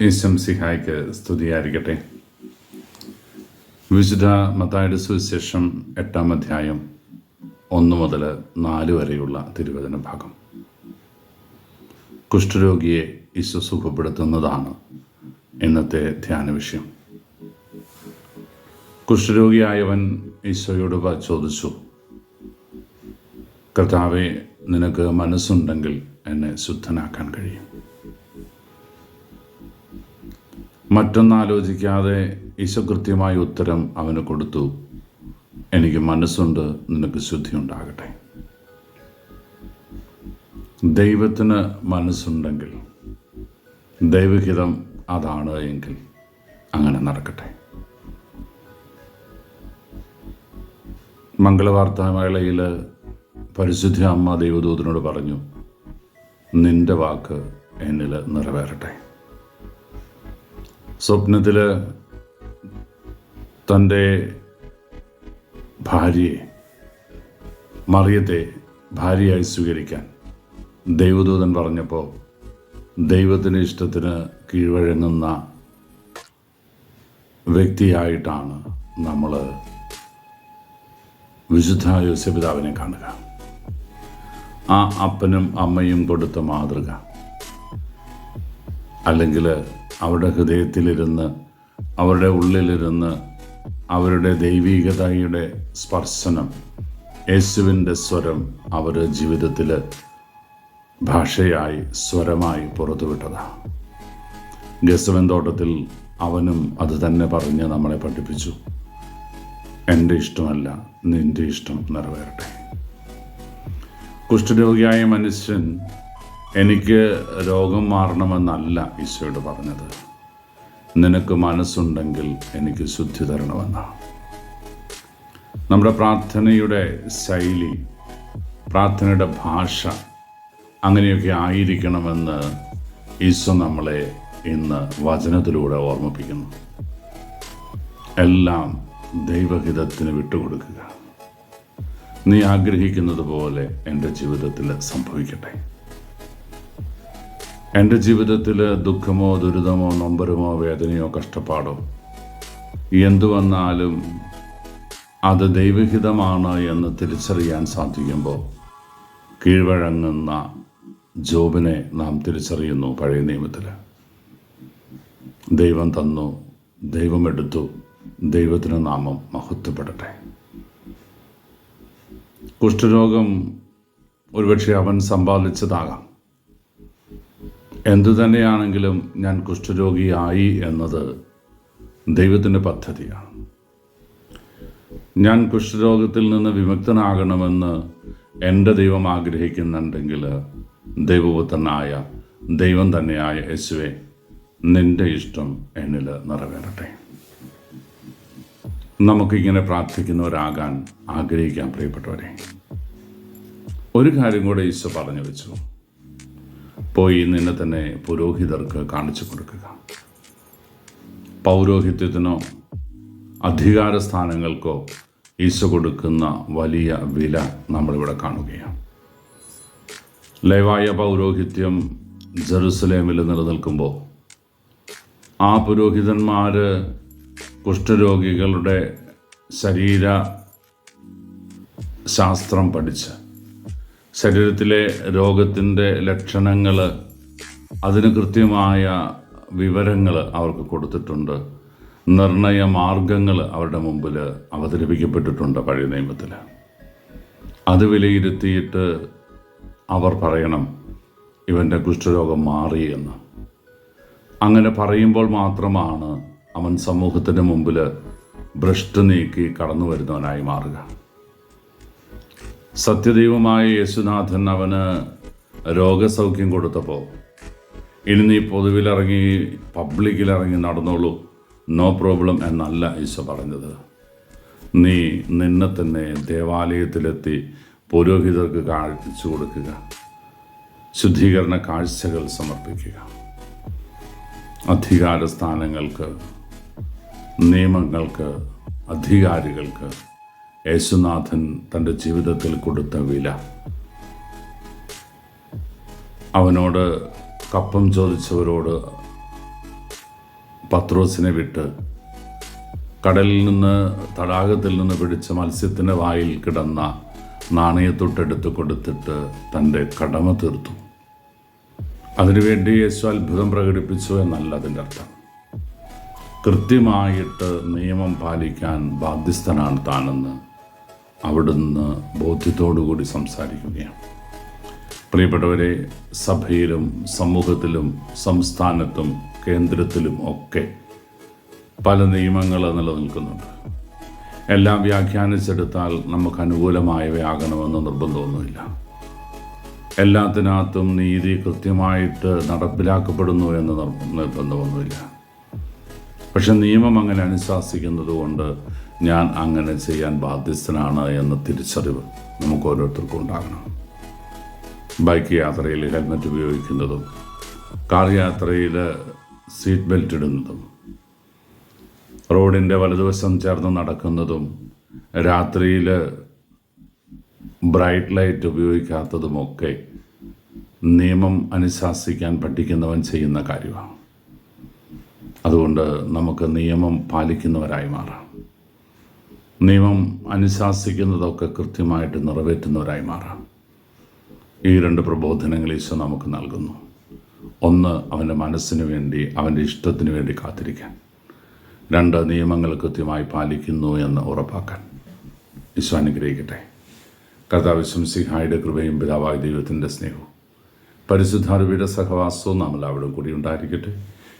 ഈശം സിഹായ്ക്ക് സ്തുതിയായിരിക്കട്ടെ. വിശുദ്ധ മത്തായുടെ സുവിശേഷം എട്ടാം അധ്യായം ഒന്ന് മുതൽ നാല് വരെയുള്ള തിരുവചന ഭാഗം. കുഷ്ഠരോഗിയെ ഈശോ സുഖപ്പെടുത്തുന്നതാണ് ഇന്നത്തെ ധ്യാന വിഷയം. കുഷ്ഠരോഗിയായവൻ ഈശോയോട് ചോദിച്ചു കർത്താവെ നിനക്ക് മനസ്സുണ്ടെങ്കിൽ എന്നെ ശുദ്ധനാക്കാൻ കഴിയും. മറ്റൊന്നാലോചിക്കാതെ ഈശോ കൃത്യമായ ഉത്തരം അവന് കൊടുത്തു. എനിക്ക് മനസ്സുണ്ട് നിനക്ക് ശുദ്ധി ഉണ്ടാകട്ടെ. ദൈവത്തിന് മനസ്സുണ്ടെങ്കിൽ ദൈവഹിതം അതാണ് എങ്കിൽ അങ്ങനെ നടക്കട്ടെ. മംഗളവാർത്താമേളയിൽ പരിശുദ്ധ അമ്മ ദൈവദൂതനോട് പറഞ്ഞു നിന്റെ വാക്ക് എന്നിൽ നിറവേറട്ടെ. സ്വപ്നത്തിൽ തന്റെ ഭാര്യയെ മറിയത്തെ ഭാര്യയായി സ്വീകരിക്കാൻ ദൈവദൂതൻ പറഞ്ഞപ്പോൾ ദൈവത്തിന് ഇഷ്ടത്തിന് കീഴ്വഴങ്ങുന്ന വ്യക്തിയായിട്ടാണ് നമ്മൾ വിശുദ്ധ യോസ്യപിതാവിനെ കാണുക. ആ അപ്പനും അമ്മയും കൊടുത്ത മാതൃക. അല്ലെങ്കിൽ അവരുടെ ഹൃദയത്തിലിരുന്ന് അവരുടെ ഉള്ളിലിരുന്ന് അവരുടെ ദൈവീകതയുടെ സ്പർശനം യേശുവിന്റെ സ്വരം അവരുടെ ജീവിതത്തിൽ ഭാഷയായി സ്വരമായി പുറത്തുവിട്ടതാണ്. ഗസവൻ തോട്ടത്തിൽ അവനും അത് തന്നെ പറഞ്ഞ് നമ്മളെ പഠിപ്പിച്ചു. എന്റെ ഇഷ്ടമല്ല നിന്റെ ഇഷ്ടം നിറവേറട്ടെ. കുഷ്ഠരോഗിയായ മനുഷ്യൻ എനിക്ക് രോഗം മാറണമെന്നല്ല ഈശോയോട് പറഞ്ഞത്. നിനക്ക് മനസ്സുണ്ടെങ്കിൽ എനിക്ക് ശുദ്ധി തരണമെന്നാണ്. നമ്മുടെ പ്രാർത്ഥനയുടെ ശൈലി പ്രാർത്ഥനയുടെ ഭാഷ അങ്ങനെയൊക്കെ ആയിരിക്കണമെന്ന് ഈശോ നമ്മളെ ഇന്ന് വചനത്തിലൂടെ ഓർമ്മിപ്പിക്കുന്നു. എല്ലാം ദൈവഹിതത്തിന് വിട്ടുകൊടുക്കുക. നീ ആഗ്രഹിക്കുന്നത് പോലെ എന്റെ ജീവിതത്തിൽ സംഭവിക്കട്ടെ. എന്റെ ജീവിതത്തിൽ ദുഃഖമോ ദുരിതമോ നൊമ്പരമോ വേദനയോ കഷ്ടപ്പാടോ എന്തു വന്നാലും അത് ദൈവഹിതമാണ് എന്ന് തിരിച്ചറിയാൻ സാധിക്കുമ്പോൾ കീഴ്വഴങ്ങുന്ന ജോബിനെ നാം തിരിച്ചറിയുന്നു പഴയ നിയമത്തിൽ ദൈവം തന്നു ദൈവം എടുത്തു ദൈവത്തിന് നാമം മഹത്വപ്പെടട്ടെ. കുഷ്ഠരോഗം ഒരുപക്ഷെ അവൻ സമ്പാദിച്ചതാകാം. എന്തു തന്നെയാണെങ്കിലും ഞാൻ കുഷ്ഠരോഗിയായി എന്നത് ദൈവത്തിന്റെ പദ്ധതിയാണ്. ഞാൻ കുഷ്ഠരോഗത്തിൽ നിന്ന് വിമുക്തനാകണമെന്ന് എന്റെ ദൈവം ആഗ്രഹിക്കുന്നുണ്ടെങ്കിൽ ദൈവപുത്രനായ ദൈവം തന്നെയായ യേശുവെ നിന്റെ ഇഷ്ടം എന്നിൽ നിറവേറട്ടെ. നമുക്കിങ്ങനെ പ്രാർത്ഥിക്കുന്നവരാകാൻ ആഗ്രഹിക്കാം പ്രിയപ്പെട്ടവരെ. ഒരു കാര്യം കൂടെ ഈശോ പറഞ്ഞു വെച്ചു. പോയി നിന്നെ തന്നെ പുരോഹിതർക്ക് കാണിച്ചു കൊടുക്കുക. പൗരോഹിത്യത്തിനോ അധികാര സ്ഥാനങ്ങൾക്കോ ഈശോ കൊടുക്കുന്ന വലിയ വില നമ്മളിവിടെ കാണുകയാണ്. ലൈവായ പൗരോഹിത്യം ജെറുസലേമിൽ നിലനിൽക്കുമ്പോൾ ആ പുരോഹിതന്മാർ കുഷ്ഠരോഗികളുടെ ശരീര ശാസ്ത്രം പഠിച്ച് ശരീരത്തിലെ രോഗത്തിന്റെ ലക്ഷണങ്ങൾ അതിന് കൃത്യമായ വിവരങ്ങൾ അവർക്ക് കൊടുത്തിട്ടുണ്ട്. നിർണയ മാർഗങ്ങൾ അവരുടെ മുമ്പിൽ അവതരിപ്പിക്കപ്പെട്ടിട്ടുണ്ട് പഴയ നിയമത്തിൽ അത് വിലയിരുത്തിയിട്ട് അവർ പറയണം ഇവന്റെ കുഷ്ഠരോഗം മാറി എന്ന്. അങ്ങനെ പറയുമ്പോൾ മാത്രമാണ് അവൻ സമൂഹത്തിന് മുമ്പിൽ ഭ്രഷ്ട് നീക്കി കടന്നു വരുന്നവനായി മാറുക. സത്യദൈവമായ യേശുനാഥൻ അവന് രോഗസൗഖ്യം കൊടുത്തപ്പോൾ ഇനി നീ പൊതുവിലിറങ്ങി പബ്ലിക്കിലിറങ്ങി നടന്നോളൂ. നോ പ്രോബ്ലം എന്നല്ല ഈശോ പറഞ്ഞത്. നീ നിന്നെ തന്നെ ദേവാലയത്തിലെത്തി പുരോഹിതർക്ക് കാഴ്ച കൊടുക്കുക. ശുദ്ധീകരണ കാഴ്ചകൾ സമർപ്പിക്കുക. അധികാര സ്ഥാനങ്ങൾക്ക് നിയമങ്ങൾക്ക് അധികാരികൾക്ക് യേശുനാഥൻ തന്റെ ജീവിതത്തിൽ കൊടുത്ത വില. അവനോട് കപ്പം ചോദിച്ചവരോട് പത്രോസിനെ വിട്ട് കടലിൽ നിന്ന് തടാകത്തിൽ നിന്ന് പിടിച്ച മത്സ്യത്തിന്റെ വായിൽ കിടന്ന നാണയത്തൊട്ടെടുത്ത് കൊടുത്തിട്ട് തന്റെ കടമ തീർത്തു. അതിനുവേണ്ടി യേശു അത്ഭുതം പ്രകടിപ്പിച്ചു എന്നല്ല അതിന്റെ അർത്ഥം. കൃത്യമായിട്ട് നിയമം പാലിക്കാൻ ബാധ്യസ്ഥനാണ് താനെന്ന് അവിടുന്ന് ബോധ്യത്തോടുകൂടി സംസാരിക്കുകയാണ്. പ്രിയപ്പെട്ടവരെ സഭയിലും സമൂഹത്തിലും സംസ്ഥാനത്തും കേന്ദ്രത്തിലും ഒക്കെ പല നിയമങ്ങൾ നിലനിൽക്കുന്നുണ്ട്. എല്ലാം വ്യാഖ്യാനിച്ചെടുത്താൽ നമുക്ക് അനുകൂലമായവയാകണമെന്ന് നിർബന്ധമൊന്നുമില്ല. എല്ലാത്തിനകത്തും നീതി കൃത്യമായിട്ട് നടപ്പിലാക്കപ്പെടുന്നു എന്ന് നിർബന്ധമൊന്നുമില്ല. പക്ഷെ നിയമം അങ്ങനെ അനുശാസിക്കുന്നത് കൊണ്ട് ഞാൻ അങ്ങനെ ചെയ്യാൻ ബാധ്യസ്ഥനാണ് എന്ന തിരിച്ചറിവ് നമുക്ക് ഓരോരുത്തർക്കും ഉണ്ടാകണം. ബൈക്ക് യാത്രയിൽ ഹെൽമറ്റ് ഉപയോഗിക്കുന്നതും കാർ യാത്രയിൽ സീറ്റ് ബെൽറ്റ് ഇടുന്നതും റോഡിന്റെ വലതുവശം ചേർന്ന് നടക്കുന്നതും രാത്രിയിൽ ബ്രൈറ്റ് ലൈറ്റ് ഉപയോഗിക്കാത്തതുമൊക്കെ നിയമം അനുശാസിക്കാൻ പഠിക്കുന്നവൻ ചെയ്യുന്ന കാര്യമാണ്. അതുകൊണ്ട് നമുക്ക് നിയമം പാലിക്കുന്നവരായി മാറാം. നിയമം അനുശാസിക്കുന്നതൊക്കെ കൃത്യമായിട്ട് നിറവേറ്റുന്നവരായി മാറാം. ഈ രണ്ട് പ്രബോധനങ്ങൾ ഈശോ നമുക്ക് നൽകുന്നു. ഒന്ന് അവന്റെ മനസ്സിന് വേണ്ടി അവന്റെ ഇഷ്ടത്തിന് വേണ്ടി കാത്തിരിക്കാൻ. രണ്ട് നിയമങ്ങൾ കൃത്യമായി പാലിക്കുന്നു എന്ന് ഉറപ്പാക്കാൻ. ഈശോ അനുഗ്രഹിക്കട്ടെ. കർത്താവ് ശംസിഹായുടെ കൃപയും പിതാവായ ദൈവത്തിന്റെ സ്നേഹവും പരിശുദ്ധാരൂപിയുടെ സഹവാസവും നമ്മൾ അവിടെ കൂടി ഉണ്ടായിരിക്കട്ടെ.